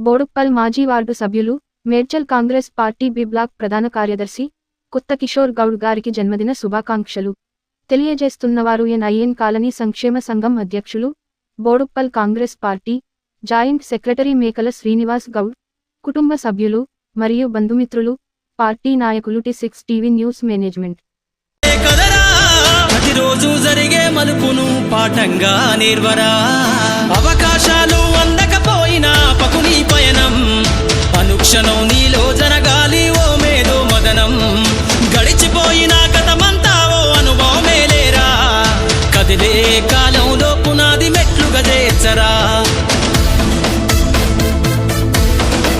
బోడుప్పల్ మాజీ వార్డు సభ్యులు Medchal Congress party B block ప్రధాన కార్యదర్శి కొత్త కిషోర్ గౌడ్ గారికి జన్మదిన శుభాకాంక్షలు. తెలియజేస్తున్నవారు ఎన్ఐఎన్ కాలనీ సంక్షేమ సంఘం అధ్యక్షులు Boduppal Congress party joint secretary Mekala Srinivas Goud కుటుంబ సభ్యులు మరియు బంధుమిత్రులు పార్టీ నాయకులు T six TV news management. రోజు జరిగే మలుపును పాఠంగా నిర్వరా. అవకాశాలు అందకపోయినా పకుని పయనం అనుక్షణం నీ